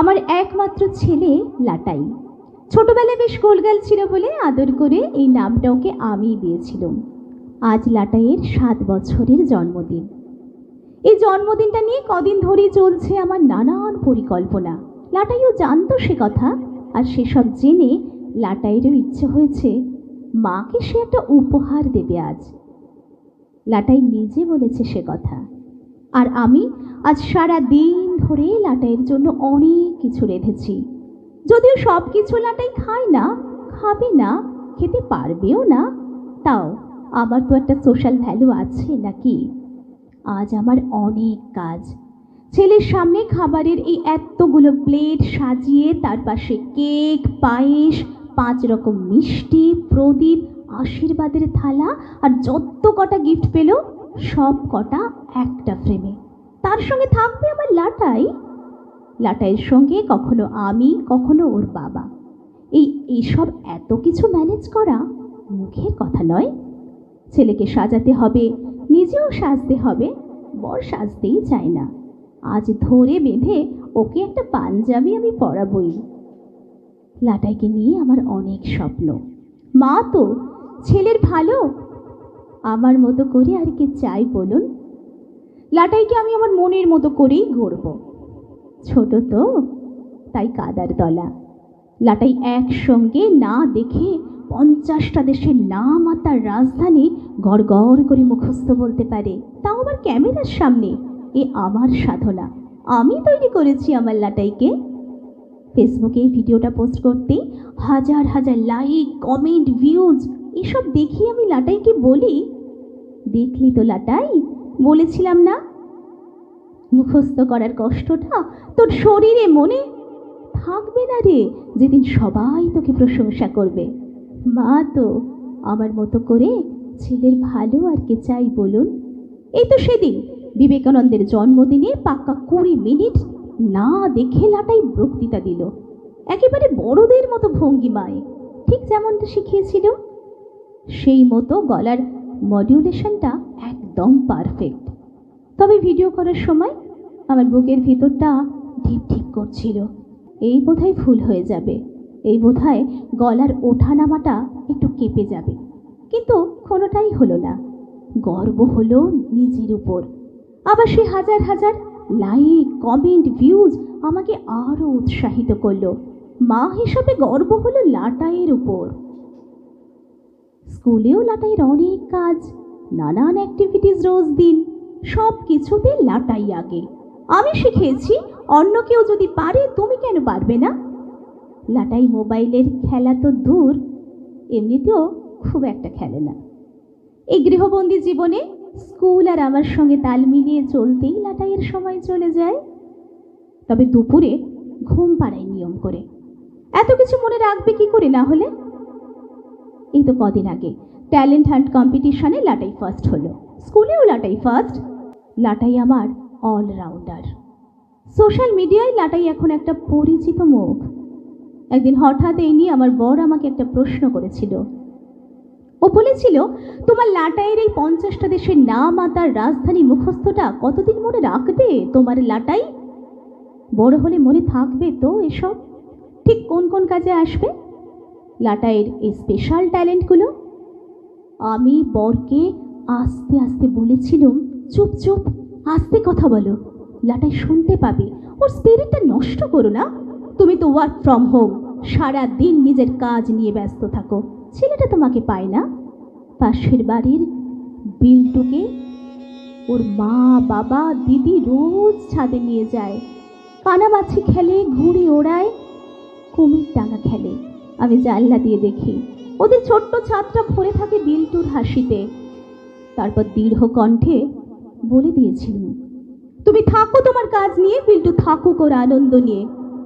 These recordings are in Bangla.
আমার একমাত্র ছেলে লাটাই। ছোটবেলায় বেশ গোলগাল ছিল বলে আদর করে এই নামটা ওকে আমি দিয়েছিলাম। আজ লাটাইয়ের সাত বছরের জন্মদিন। এই জন্মদিনটা নিয়ে কদিন ধরেই চলছে আমার নানান পরিকল্পনা। লাটাইও জানতো সে কথা, আর সেসব জেনে লাটাইয়েরও ইচ্ছে হয়েছে, মাকে সে একটা উপহার দেবে আজ। লাটাই নিজে বলেছে সে কথা। আর আমি আজ সারা দিন ধরে লাটাইয়ের জন্য অনেক কিছু রেঁধেছি। যদিও সব কিছু লাটাই খায় না, খাবে না, খেতে পারবেও না, তাও আমার তো একটা সোশ্যাল ভ্যালু আছে নাকি? আজ আমার অনেক কাজ। ছেলের সামনে খাবারের এই এতগুলো প্লেট সাজিয়ে তার পাশে কেক পায়েস, পাঁচ রকম মিষ্টি, প্রদীপ, আশীর্বাদের থালা আর যত কটা গিফট পেল সব কটা একটা ফ্রেমে তার সঙ্গে থাকবে আমার লাটাই। লাটাইয়ের সঙ্গে কখনো আমি, কখনো ওর বাবা। এই, এইসব এত কিছু ম্যানেজ করা মুখের কথা নয়। ছেলেকে সাজাতে হবে, নিজেও সাজতে হবে, বর সাজতেই চায় না। আজ ধরে বেঁধে ওকে একটা পাঞ্জাবি আমি পরাবই। লাটাইকে নিয়ে আমার অনেক স্বপ্ন। মা তো ছেলের ভালো আমার মতো করে আর কি চাই বলুন? লাটাইকে আমি আমার মনের মতো করেই গড়ব। ছোট তো, তাই কাদার দলা লাটাই একসঙ্গে না দেখে পঞ্চাশটা দেশের নাম আর তার রাজধানী গড় করে মুখস্থ বলতে পারে। তাও আমার ক্যামেরার সামনে। এ আমার সাধনা। আমি তৈরি করেছি আমার লাটাইকে। ফেসবুকে এই ভিডিওটা পোস্ট করতেই হাজার হাজার লাইক, কমেন্ট, ভিউজ, এসব দেখি আমি লাটাইকে বলি দেখলি তো লাটাই? বলেছিলাম না। মুখস্থ করার কষ্টটা তোর শরীরে মনে থাকবে না রে, যেদিন সবাই তোকে প্রশংসা করবে। মা তো আমার মতো করে ছেলের ভালো আর কে চাই বলুন। এই তো সেদিন বিবেকানন্দের জন্মদিনে পাক্কা কুড়ি মিনিট না দেখে লাটাই বক্তৃতা দিল। একেবারে বড়দের মতো ভঙ্গিমায়, ঠিক যেমনটা শিখিয়েছিল। সেই মতো গলার মডিউলেশনটা একদম পারফেক্ট তবে ভিডিও করার সময় আমার বুকের ভিতরটা ঢিপ ঢিপ করছিল। এই বোধহয় ভুল হয়ে যাবে। এই বোধহয় গলার ওঠানামাটা একটু কেঁপে যাবে। কিন্তু কোনোটাই হলো না। গর্ব হলো নিজের উপর। আবার সে হাজার হাজার লাইক কমেন্ট ভিউজ আমাকে আরও উৎসাহিত করল। মা হিসাবে গর্ব হলো লাটাইয়ের উপর। স্কুলেও লাটাইয়ের অনেক কাজ, নানান অ্যাক্টিভিটিস রোজ দিন, সব কিছুতে লাটাই আগে। আমি শিখেছি, অন্য কেউ যদি পারে, তুমি কেন পারবে না? লাটাই মোবাইলের খেলা তো দূর, এমনিতেও খুব একটা খেলে না। এই গৃহবন্দী জীবনে স্কুল আর আমার সঙ্গে তাল মিলিয়ে চলতেই লাটাইয়ের সময় চলে যায়। তবে দুপুরে ঘুম পাড়ায় নিয়ম করে। এত কিছু মনে রাখবে কি করে না হলে? এই তো কদিন আগে। ট্যালেন্ট হান্ট কম্পিটিশনে লাটাই ফার্স্ট হলো। স্কুলেও লাটাই ফার্স্ট লাটাই আমার অলরাউন্ডার সোশ্যাল মিডিয়ায় লাটাই এখন একটা পরিচিত মুখ। একদিন হঠাৎ এই নিয়ে আমার বর আমাকে একটা প্রশ্ন করেছিল। ও বলেছিল, তোমার লাটাইয়ের এই পঞ্চাশটা দেশের নাম আর তার রাজধানী মুখস্থটা কতদিন মনে রাখবে তোমার লাটাই? বড় হলে মনে থাকবে তো এসব। ঠিক কোন কোন কাজে আসবে? লাটাইয়ের এই স্পেশাল ট্যালেন্টগুলো আমি বরকে আস্তে আস্তে বলেছিলাম, চুপ চুপ, আস্তে কথা বলো। লাটাই শুনতে পাবে। ওর স্পিরিটটা নষ্ট করো না। তুমি তো ওয়ার্ক ফ্রম হোম সারা দিন নিজের কাজ নিয়ে ব্যস্ত থাকো। ছেলেটা তোমাকে পায় না? পাশের বাড়ির বিল্টুকে ওর মা, বাবা, দিদি রোজ ছাদে নিয়ে যায়। কানামাছি খেলে, ঘুড়ি ওড়ায়, কুমির টাঙা খেলে। আমি জানলা দিয়ে দেখি। ওদের ছোট্ট ছাদটা ভরে থাকে বিল্টুর হাসিতে। তারপর দীর্ঘ কণ্ঠে বলে দিয়েছিলুম তুমি থাকো তোমার কাজ নিয়ে বিল্টু থাকুক ওর আনন্দ নিয়ে।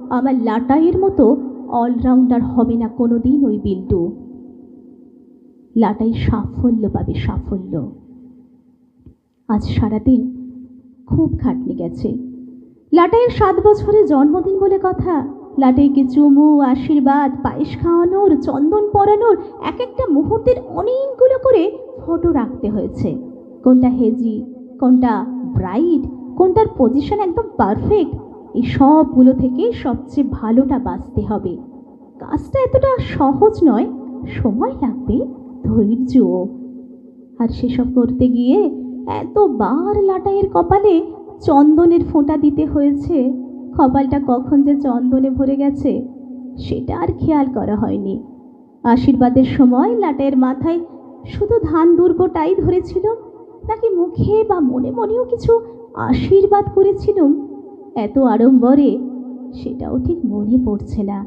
আমার লাটাইয়ের মতো অলরাউন্ডার হবে না কোনো দিন ওই বিল্টু লাটাই সাফল্য পাবে, সাফল্য। আজ সারাদিন খুব খাটনি গেছে। লাটাইয়ের সাত বছরের জন্মদিন বলে কথা লাটাইকে চুমু আশীর্বাদ, পায়েস খাওয়ানোর, চন্দন পরানোর এক একটা মুহূর্তের অনেকগুলো করে ফটো রাখতে হয়েছে। কোনটা হেজি কোনটা ব্রাইট কোনটার পজিশন একদম পারফেক্ট এই সবগুলো থেকে সবচেয়ে ভালোটা বাঁচতে হবে। কাজটা এতটা সহজ নয়, সময় লাগবে ধৈর্য আর সেসব করতে গিয়ে এতবার লাটাইয়ের কপালে চন্দনের ফোঁটা দিতে হয়েছে। কপালটা কখন যে চন্দনে ভরে গেছে, সেটা আর খেয়াল করা হয়নি। আশীর্বাদের সময় লাটাইয়ের মাথায় শুধু ধান দুর্গটাই ধরেছিল, নাকি মুখে বা মনে মনেও কিছু আশীর্বাদ করেছিলুম এত আড়ম্বরে সেটাও ঠিক মনে পড়ছে না।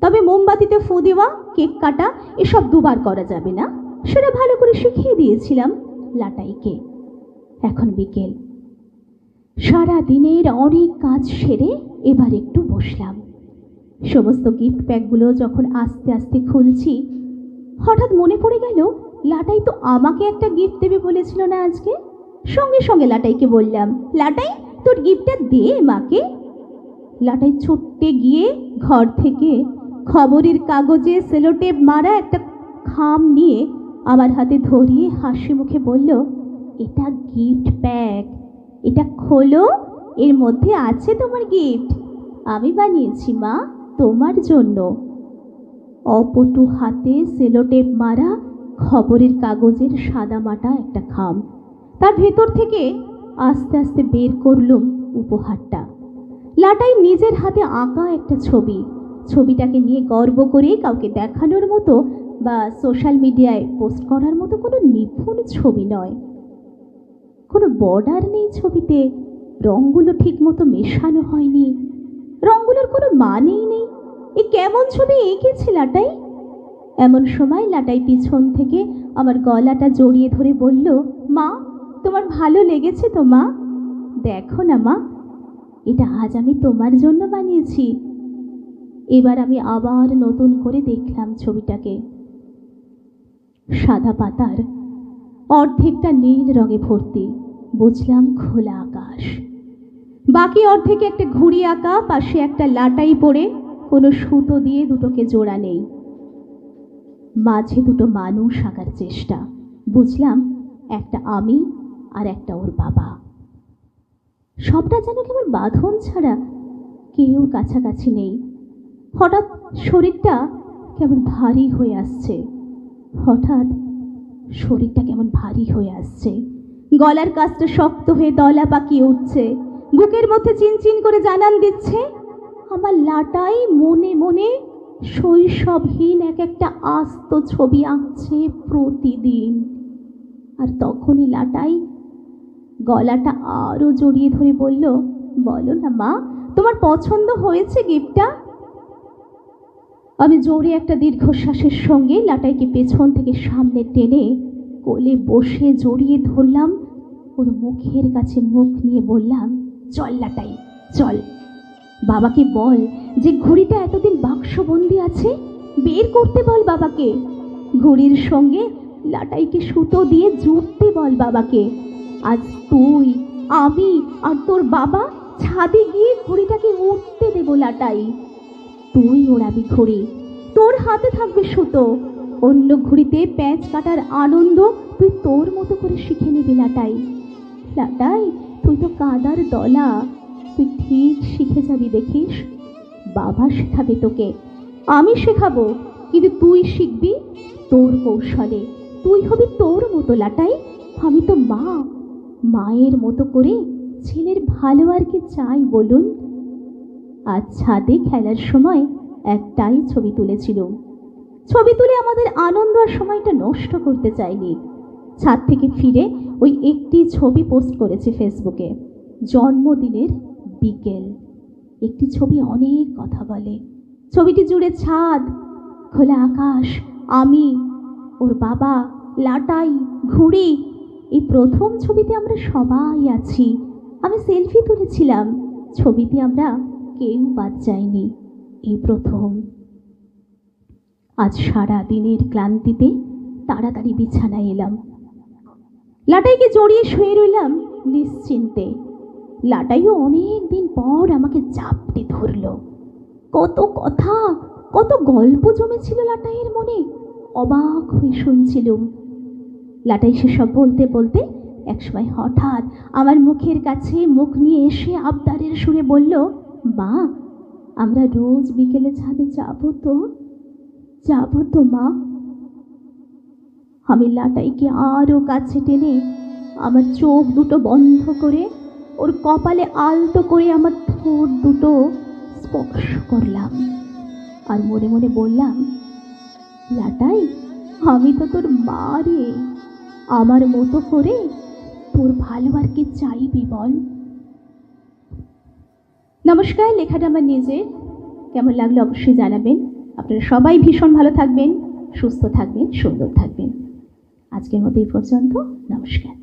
তবে মোমবাতিতে ফু দেওয়া, কেক কাটা, এসব দুবার করা যাবে না? সেটা ভালো করে শিখিয়ে দিয়েছিলাম লাটাইকে। এখন বিকেল। সারা দিনের অনেক কাজ সেরে এবার একটু বসলাম। সমস্ত গিফট প্যাকগুলো যখন আস্তে আস্তে খুলছি, হঠাৎ মনে পড়ে গেল, লাটাই তো আমাকে একটা গিফট দেবে বলেছিল না আজকে? সঙ্গে সঙ্গে লাটাইকে বললাম, লাটাই, তোর গিফটটা দে মাকে। লাটাই ছুটতে গিয়ে ঘর থেকে খবরের কাগজে সেলোটেপ মারা একটা খাম নিয়ে আমার হাতে ধরিয়ে হাসি মুখে বলল, এটা গিফট প্যাক এটা খোলো, এর মধ্যে আছে তোমার গিফট। আমি বানিয়েছি, মা, তোমার জন্য। অপটু হাতে সেলোটেপ মারা খবরের কাগজের সাদা মাটা একটা খাম। তার ভেতর থেকে আস্তে আস্তে বের করলুম উপহারটা। লাটাই নিজের হাতে আঁকা একটা ছবি। ছবিটাকে নিয়ে গর্ব করে কাউকে দেখানোর মতো বা সোশ্যাল মিডিয়ায় পোস্ট করার মতো কোনো নিপুণ ছবি নয়। বর্ডার নেই ছবিতে। রঙগুলো ঠিকমতো মেশানো হয়নি। রঙগুলোর কোনো মানেই নেই। এ কেমন ছবি এঁকেছে লাটাই? এমন সময় লাটাই পিছন থেকে আমার গলাটা জড়িয়ে ধরে বলল, মা, তোমার ভালো লেগেছে তো, মা? দেখো না, মা, এটা আজ আমি তোমার জন্য বানিয়েছি। এবার আমি আবার নতুন করে দেখলাম ছবিটাকে। সাদা পাতার, অর্ধেকটা নীল রঙে ভর্তি। বুঝলাম খোলা আকাশ। বাকি অর্ধেকে একটা ঘুড়ি আঁকা, পাশে একটা লাটাই পড়ে কোনো সুতো দিয়ে দুটোকে জোড়া নেই। মাঝে দুটো মানুষ আঁকার চেষ্টা। বুঝলাম একটা আমি আর একটা ওর বাবা। সবটা যেন কেমন বাঁধন ছাড়া কেউ কাছাকাছি নেই। হঠাৎ শরীরটা কেমন ভারী হয়ে আসছে। হঠাৎ শরীরটা কেমন ভারী হয়ে আসছে। গলার কাজটা শক্ত হয়ে দলা পাকিয়ে উঠছে। বুকের মধ্যে চিনচিন করে জানান দিচ্ছে, আমার লাটাই মনে মনে শৈশবহীন এক একটা আস্ত ছবি আঁকছে প্রতিদিন। আর তখনই লাটাই গলাটা আরও জড়িয়ে ধরে বলল, বলো না মা, তোমার পছন্দ হয়েছে গিফটটা? আমি জোরে একটা দীর্ঘশ্বাসের সঙ্গে লাটাইকে পেছন থেকে সামনে টেনে কোলে বসে জড়িয়ে ধরলাম ওর মুখের কাছে মুখ নিয়ে বললাম, চল লাটাই চল। বাবাকে বল যে ঘড়িটা এতদিন বাক্সবন্দি আছে, বের করতে বল বাবাকে। ঘড়ির সঙ্গে লাটাইকে সুতো দিয়ে জুড়তে বল বাবাকে। আজ তুই, আমি আর তোর বাবা ছাদে গিয়ে ঘড়িটাকে উঠতে দেবো লাটাই তুই ওড়াবি ঘড়ি, তোর হাতে থাকবে সুতো। অন্য ঘুড়িতে প্যাঁচ কাটার আনন্দ তুই তোর মতো করে শিখে নিবি লাটাই লাটাই তুই তো কাদার দলা। তুই ঠিক শিখে যাবি, দেখিস? বাবা শেখাবে তোকে। আমি শেখাবো, কিন্তু তুই শিখবি তোর কৌশলে। তুই হবি তোর মতো লাটাই, আমি তো মা। মায়ের মতো করে ছেলের ভালো আর কি চাই বলুন। আজ ছাদে খেলার সময় একটাই ছবি তুলেছিল। ছবি তুলে আমাদের আনন্দ আর সময়টা নষ্ট করতে চাইনি। ছাদ থেকে ফিরে ওই একটি ছবি পোস্ট করেছে ফেসবুকে। জন্মদিনের বিকেল। একটি ছবি অনেক কথা বলে। ছবিটি জুড়ে ছাদ, খোলা আকাশ, আমি, ওর বাবা, লাটাই, ঘুড়ি। এই প্রথম ছবিতে আমরা সবাই আছি। আমি সেলফি তুলেছিলাম। ছবিতে আমরা কেউ বাদ যায়নি। এই প্রথম। আজ সারা দিনের ক্লান্তিতে তাড়াতাড়ি বিছানায় এলাম। লাটাইকে জড়িয়ে শুয়ে রইলাম নিশ্চিন্তে। লাটাইও অনেক দিন পর আমাকে চাপটে ধরলো। কত কথা, কত গল্প জমেছিল লাটাইয়ের মনে, অবাক হয়ে শুনছিলুম। লাটাই সেসব বলতে বলতে একসময় হঠাৎ আমার মুখের কাছে মুখ নিয়ে এসে আবদারের সুরে বলল, মা, আমরা রোজ বিকেলে ছাদে যাব তো? যাব তো, মা। আমি লাটাইকে আরও কাছে টেনে আমার চোখ দুটো বন্ধ করে, ওর কপালে আলতো করে আমার ঠোঁট দুটো স্পর্শ করলাম। আর মনে মনে বললাম, লাটাই, আমি তো তোর মা রে। আমার মতো করে তোর ভালো আর কি চাইবি বল। নমস্কার, লেখাটা আমার নিজের। কেমন লাগল অবশ্যই জানাবেন। আপনারা সবাই ভীষণ ভালো থাকবেন, সুস্থ থাকবেন, সুন্দর থাকবেন। আজকের মতো এই পর্যন্ত নমস্কার।